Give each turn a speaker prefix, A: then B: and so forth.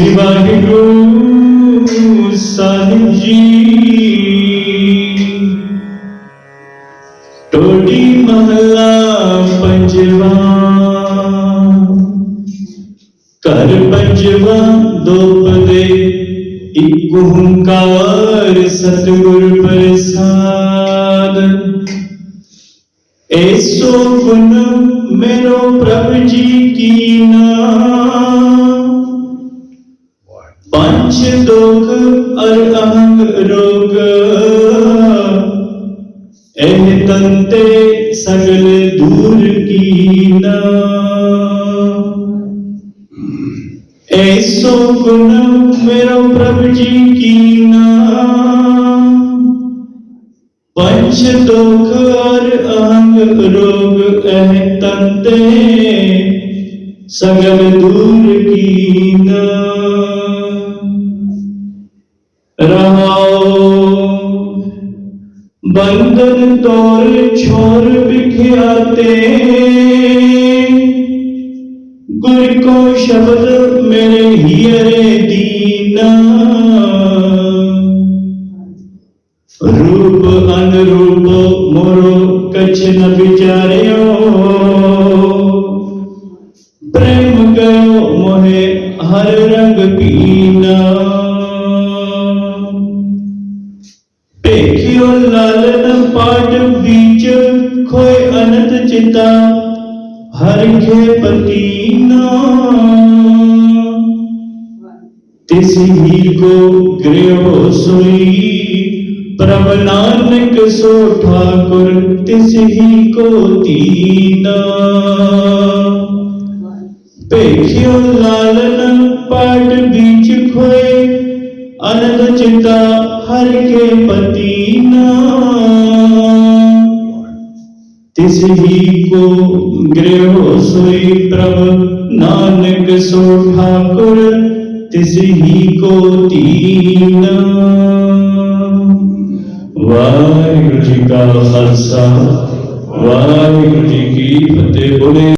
A: ਵਾਹਿਗੁਰੂ ਸਾਹਿਬ ਜੀ ਟੋਡੀ ਮਹਲਾ ਪੰਜਵਾ ਘਰ ਪੰਜਵਾ ਦੋਪਦੇ ਇੱਕ ਓੰਕਾਰ ਸਤਿਗੁਰ ਪ੍ਰਸਾਦ ਐਸੋ ਗੁਣ ਮੇਰੋ ਪ੍ਰਭ ਜੀ ਕੀ ਕੀਨਾ ਪੰਚ ਦੁਖ ਅਰ ਅਹੰਗ ਰੋਗ ਇਹ ਤੰਤੇ ਸਗਲ ਦੂਰ ਕੀਨਾ ਐਸੋ ਗੁਣ ਮੇਰੋ ਪ੍ਰਭ ਜੀ ਕੀਨਾ ਪੰਚ ਦੁਖ ਅਰ ਅਹੰਗ ਰੋਗ ਇਹ ਤੰਤੇ ਸਗਲ ਦੂਰ ਕੀਨਾ रहो। बंधन तोर छोर बिखियाते गुर को शब्द मेरे हियरे दीना। रूप अनुरूप मोरो कछ न विचारियो प्रेम करो मोहे हर रंग पीना। ਭੇਖਿਓ ਲਾਲਨ ਪਾਟ ਵਿੱਚ ਖੋਏ ਅਨੰਤ ਚਿਤਾ? ਹਰ ਖੇ ਪਤੀਨਾ ਤਿਸ ਹੀ ਕੋ ਗ੍ਰਹਿ ਸੁਈ ਪ੍ਰਭ ਨਾਨਕ ਸੋ ਠਾਕੁਰ ਤਿਸ ਹੀ ਕੋ ਦੀਨਾ। ਭੇਖਿਓ ਲਾਲਨ ਪਾਟ ਵਿੱਚ ਖੋਏ ਅਨੰਦ ਚਿਤਾ ਹਰ ਕੇ ਪਤੀਨਾ। ਤਿਸ ਹੀ ਕੋ ਗ੍ਰਹਿ ਸੋਈ ਪ੍ਰਭ, ਨਾਨਕ ਸੋ ਠਾਕੁਰ, ਤਿਸ ਹੀ ਕੋ ਦੀਨਾ। ਵਾਹਿਗੁਰੂ ਜੀ ਕਾ ਖਾਲਸਾ, ਵਾਹਿਗੁਰੂ ਜੀ ਕੀ ਫਤਿਹ। ਬੋਲੇ